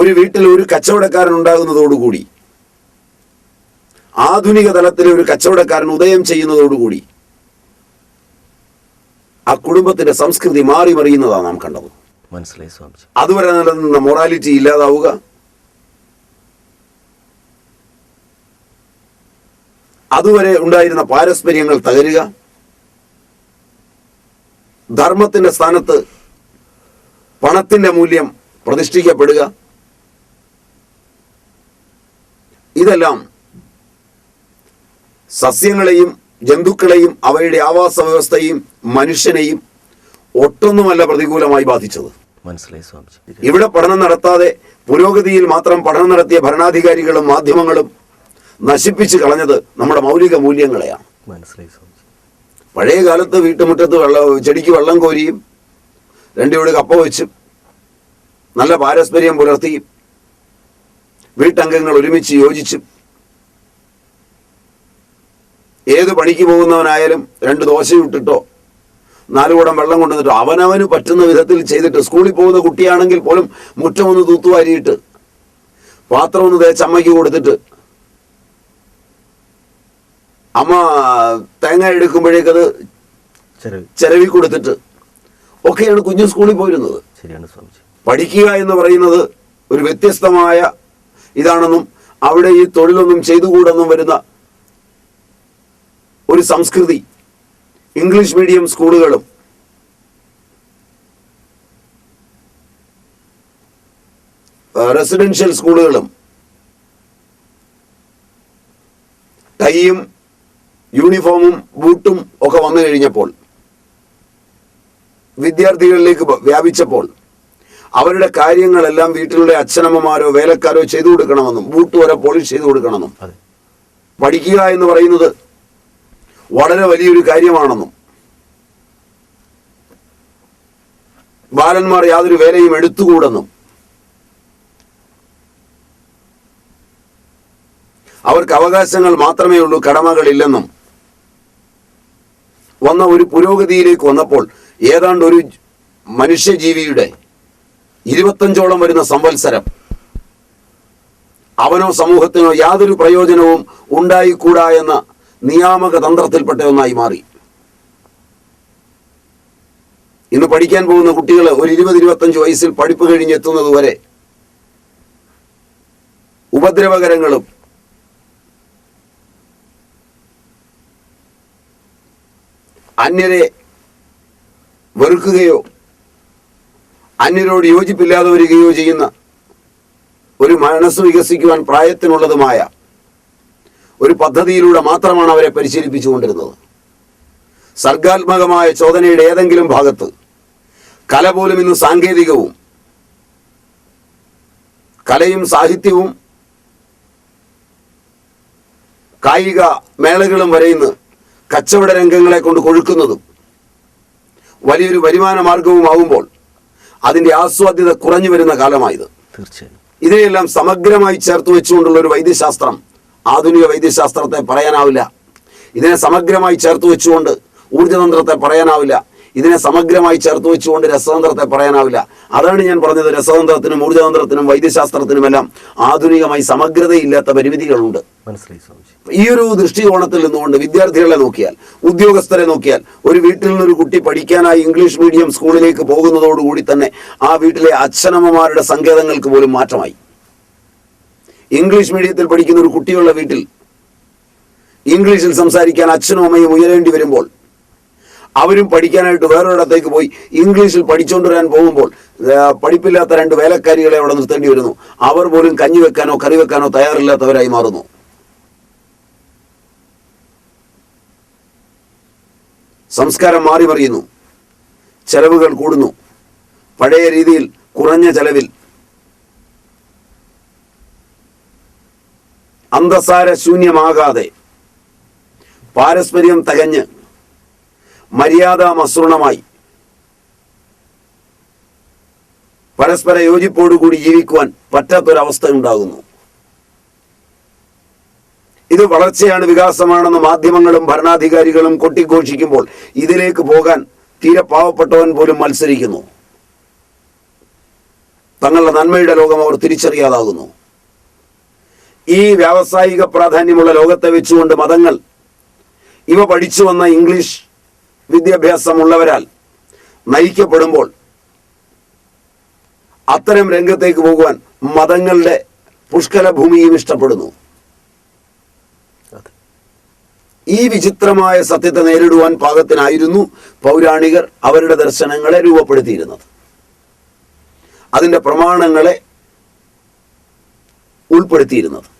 ഒരു വീട്ടിൽ ഒരു കച്ചവടക്കാരൻ ഉണ്ടാകുന്നതോടുകൂടി ആധുനിക തലത്തിലെ ഒരു കച്ചവടക്കാരൻ ഉദയം ചെയ്യുന്നതോടുകൂടി ആ കുടുംബത്തിന്റെ സംസ്കൃതി മാറി മറിയുന്നതാണ് നാം കണ്ടത്. മനസ്സിലായി സ്വാമിജി. അതുവരെ നിലനിന്ന മൊറാലിറ്റി ഇല്ലാതാവുക. അതുവരെ ഉണ്ടായിരുന്ന പാരസ്പര്യങ്ങൾ തകരുക. ധർമ്മത്തിന്റെ സ്ഥാനത്ത് പണത്തിന്റെ മൂല്യം പ്രതിഷ്ഠിക്കപ്പെടുക. ഇതെല്ലാം സസ്യങ്ങളെയും ജന്തുക്കളെയും അവയുടെ ആവാസ വ്യവസ്ഥയും മനുഷ്യനെയും ഒട്ടൊന്നുമല്ല പ്രതികൂലമായി ബാധിച്ചത്. മനസ്സിലായി സ്വാമിജി. ഇവിടെ പഠനം നടത്താതെ പുരോഗതിയിൽ മാത്രം പഠനം നടത്തിയ ഭരണാധികാരികളും മാധ്യമങ്ങളും നശിപ്പിച്ചു കളഞ്ഞത് നമ്മുടെ മൗലിക മൂല്യങ്ങളെയാണ്. മനസ്സിലായി സ്വാമിജി. പഴയ കാലത്ത് വീട്ടുമുറ്റത്ത് വെള്ള ചെടിക്ക് വെള്ളം കോരിയും രണ്ടിവിടെ കപ്പ വെച്ചും നല്ല പാരസ്പര്യം പുലർത്തിയും വീട്ടംഗങ്ങൾ ഒരുമിച്ച് യോജിച്ചും ഏത് പണിക്ക് പോകുന്നവനായാലും രണ്ട് ദോശ ഇട്ടിട്ടോ നാലുകൂടം വെള്ളം കൊണ്ടുവന്നിട്ടോ അവനവന് പറ്റുന്ന വിധത്തിൽ ചെയ്തിട്ട് സ്കൂളിൽ പോകുന്ന കുട്ടിയാണെങ്കിൽ പോലും മുറ്റം ഒന്ന് തൂത്തുവാരിയിട്ട് പാത്രം ഒന്ന് തേച്ച് അമ്മയ്ക്ക് കൊടുത്തിട്ട് അമ്മ തേങ്ങ എടുക്കുമ്പോഴേക്കത് ചെലവി കൊടുത്തിട്ട് ഒക്കെയാണ് കുഞ്ഞു സ്കൂളിൽ പോയിരുന്നത്. പഠിക്കുക എന്ന് പറയുന്നത് ഒരു വ്യത്യസ്തമായ ഇതാണെന്നും അവിടെ ഈ തൊഴിലൊന്നും ചെയ്തുകൂടെന്നും വരുന്ന ഒരു സംസ്കൃതി ഇംഗ്ലീഷ് മീഡിയം സ്കൂളുകളും റെസിഡൻഷ്യൽ സ്കൂളുകളും ടൈയും യൂണിഫോമും ബൂട്ടും ഒക്കെ വന്നു കഴിഞ്ഞപ്പോൾ വിദ്യാർത്ഥികളിലേക്ക് വ്യാപിച്ചപ്പോൾ അവരുടെ കാര്യങ്ങളെല്ലാം വീട്ടിലുള്ള അച്ഛനമ്മമാരോ വേലക്കാരോ ചെയ്തു കൊടുക്കണമെന്നും ബൂട്ട് വരെ പോളിഷ് ചെയ്തു കൊടുക്കണമെന്നും. അതെ. പഠിക്കുക എന്ന് പറയുന്നത് വളരെ വലിയൊരു കാര്യമാണെന്നും. ബാലന്മാർ യാതൊരു വേലയും എടുത്തുകൂടെന്നും. അവർക്ക് അവകാശങ്ങൾ മാത്രമേ ഉള്ളൂ കടമകളില്ലെന്നും. വന്ന ഒരു പുരോഗതിയിലേക്ക് വന്നപ്പോൾ ഏതാണ്ട് ഒരു മനുഷ്യജീവിയുടെ ഇരുപത്തഞ്ചോളം വരുന്ന സംവത്സരം. അവനോ സമൂഹത്തിനോ യാതൊരു പ്രയോജനവും ഉണ്ടായിക്കൂടാ എന്ന നിയാമക തന്ത്രത്തിൽപ്പെട്ട ഒന്നായി മാറി. ഇന്ന് പഠിക്കാൻ പോകുന്ന കുട്ടികൾ ഒരു ഇരുപത് ഇരുപത്തഞ്ച് വയസ്സിൽ പഠിപ്പ് കഴിഞ്ഞെത്തുന്നത് വരെ ഉപദ്രവകരങ്ങളും അന്യരെ വെറുക്കുകയോ അന്യരോട് യോജിപ്പില്ലാതെ വരികയോ ചെയ്യുന്ന ഒരു മനസ്സ് വികസിക്കുവാൻ പ്രായത്തിനുള്ളതുമായ ഒരു പദ്ധതിയിലൂടെ മാത്രമാണ് അവരെ പരിശീലിപ്പിച്ചുകൊണ്ടിരുന്നത്. സർഗാത്മകമായ ചോദനയുടെ ഏതെങ്കിലും ഭാഗത്ത് കല പോലും ഇന്ന് സാങ്കേതികവും കലയും സാഹിത്യവും കായിക മേളകളും വരെ ഇന്ന് കച്ചവട രംഗങ്ങളെ കൊണ്ട് കൊഴുക്കുന്നതും വലിയൊരു വരുമാന മാർഗവുമാകുമ്പോൾ അതിന്റെ ആസ്വാദ്യത കുറഞ്ഞു വരുന്ന കാലമായത്. തീർച്ചയായും. ഇതിനെയെല്ലാം സമഗ്രമായി ചേർത്ത് വെച്ചുകൊണ്ടുള്ള ഒരു വൈദ്യശാസ്ത്രം ആധുനിക വൈദ്യശാസ്ത്രത്തെ പറയാനാവില്ല. ഇതിനെ സമഗ്രമായി ചേർത്ത് വെച്ചുകൊണ്ട് ഊർജതന്ത്രത്തെ പറയാനാവില്ല. ഇതിനെ സമഗ്രമായി ചേർത്ത് വെച്ചുകൊണ്ട് രസതന്ത്രത്തെ പറയാനാവില്ല. അതാണ് ഞാൻ പറഞ്ഞത് രസതന്ത്രത്തിനും ഊർജതന്ത്രത്തിനും വൈദ്യശാസ്ത്രത്തിനുമെല്ലാം ആധുനികമായി സമഗ്രതയില്ലാത്ത പരിമിതികളുണ്ട്. മനസ്സിലായി ഈ ഒരു ദൃഷ്ടികോണത്തിൽ നിന്നുകൊണ്ട് വിദ്യാർത്ഥികളെ നോക്കിയാൽ ഉദ്യോഗസ്ഥരെ നോക്കിയാൽ ഒരു വീട്ടിൽ നിന്നൊരു കുട്ടി പഠിക്കാനായി ഇംഗ്ലീഷ് മീഡിയം സ്കൂളിലേക്ക് പോകുന്നതോടുകൂടി തന്നെ ആ വീട്ടിലെ അച്ഛനമ്മമാരുടെ സങ്കേതങ്ങൾക്ക് പോലും മാറ്റമായി. ഇംഗ്ലീഷ് മീഡിയത്തിൽ പഠിക്കുന്ന ഒരു കുട്ടിയുള്ള വീട്ടിൽ ഇംഗ്ലീഷിൽ സംസാരിക്കാൻ അച്ഛനും അമ്മയും ഉയരേണ്ടി വരുമ്പോൾ അവരും പഠിക്കാനായിട്ട് വേറൊരിടത്തേക്ക് പോയി ഇംഗ്ലീഷിൽ പഠിച്ചുകൊണ്ട് വരാൻ പോകുമ്പോൾ പഠിപ്പില്ലാത്ത രണ്ട് വേലക്കാരികളെ അവിടെ നിർത്തേണ്ടി വരുന്നു. അവർ പോലും കഞ്ഞി വെക്കാനോ കറി വെക്കാനോ തയ്യാറില്ലാത്തവരായി മാറുന്നു. സംസ്കാരം മാറി മറിയുന്നു. ചെലവുകൾ കൂടുന്നു. പഴയ രീതിയിൽ കുറഞ്ഞ ചെലവിൽ അന്തസാര ശൂന്യമാകാതെ പാരസ്പര്യം തകഞ്ഞ് മര്യാദ മസൃണമായി. പരസ്പര യോജിപ്പോടുകൂടി ജീവിക്കുവാൻ പറ്റാത്തൊരവസ്ഥ ഉണ്ടാകുന്നു. ഇത് വളർച്ചയാണ് വികാസമാണെന്ന് മാധ്യമങ്ങളും ഭരണാധികാരികളും കൊട്ടിഘോഷിക്കുമ്പോൾ ഇതിലേക്ക് പോകാൻ തീരെ പാവപ്പെട്ടവൻ പോലും മത്സരിക്കുന്നു. തങ്ങളുടെ നന്മയുടെ ലോകം അവർ തിരിച്ചറിയാതാകുന്നു. ഈ വ്യാവസായിക പ്രാധാന്യമുള്ള ലോകത്തെ വെച്ചുകൊണ്ട് മതങ്ങൾ ഇവ പഠിച്ചു വന്ന ഇംഗ്ലീഷ് വിദ്യാഭ്യാസമുള്ളവരാൽ നയിക്കപ്പെടുമ്പോൾ അത്തരം രംഗത്തേക്ക് പോകുവാൻ മതങ്ങളുടെ പുഷ്കല ഭൂമിയും ഇഷ്ടപ്പെടുന്നു. ഈ വിചിത്രമായ സത്യത്തെ നേരിടുവാൻ പാകത്തിനായിരുന്നു പൗരാണികർ അവരുടെ ദർശനങ്ങളെ രൂപപ്പെടുത്തിയിരുന്നത്. അതിന്റെ പ്രമാണങ്ങളെ ഉൾപ്പെടുത്തിയിരുന്നത്.